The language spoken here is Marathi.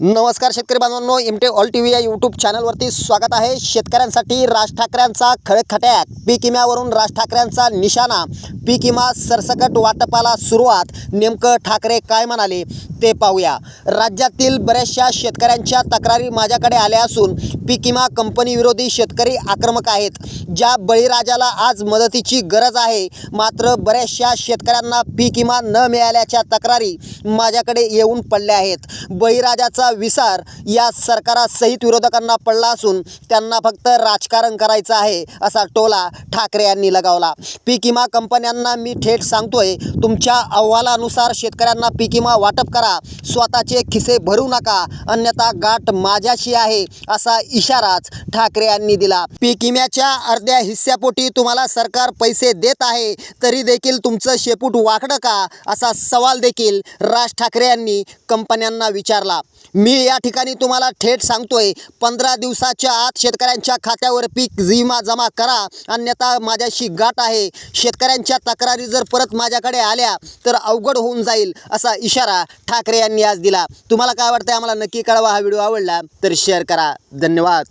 नमस्कार शेतकरी बांधवांनो इमटे ऑल टी व्ही या यूट्यूब चॅनलवरती स्वागत आहे. शेतकऱ्यांसाठी राज ठाकरेंचा खळखट्याक पीक विम्यावरून राज ठाकरेंचा निशाणा पीक विमा सरसकट वाटपाला सुरुवात नेमकं ठाकरे काय म्हणाले ते पाहूया. राज्यातील बऱ्याचशा शेतकऱ्यांच्या तक्रारी माझ्याकडे आल्या असून पीक विमा कंपनी विरोधी शेतकरी आक्रमक आहेत ज्या बळीराजाला आज मदतीची गरज आहे. मात्र बऱ्याचशा शेतकऱ्यांना पीक विमा न मिळाल्याच्या तक्रारी माझ्याकडे येऊन पडल्या आहेत. बळीराजाचा विसार या सरकारासहित विरोधकांना पडला असून त्यांना फक्त राजकारण करायचं आहे असा टोला ठाकरे यांनी लगावला. पीक विमा कंपन्यांना मी थेट सांगतोय तुमच्या अहवालानुसार शेतकऱ्यांना पीक विमा वाटप करा स्वतःचे खिसे भरू नका अन्यथा गाठ माझ्याशी आहे असा इशाराच ठाकरे यांनी दिला. पीक विम्याच्या अर्ध्या हिस्स्यापोटी तुम्हाला सरकार पैसे देत आहे तरी देखील तुमचं शेपूट वाकडं का? असा सवाल देखील राज ठाकरे यांनी कंपन्यांना विचारला. मी या ठिकाणी तुम्हाला थेट सांगतोय पंधरा दिवसाच्या आत शेतकऱ्यांच्या खात्यावर पीक विमा जमा करा अन्यथा माझ्याशी गाठ आहे. शेतकऱ्यांच्या तक्रारी जर परत माझ्याकडे आल्या तर अवघड होऊन जाईल असा इशारा ठाकरे यांनी आज दिला. तुम्हाला काय वाटतं आम्हाला नक्की कळवा. हा व्हिडिओ आवडला तर शेअर करा. धन्यवाद. ধন্যবাদ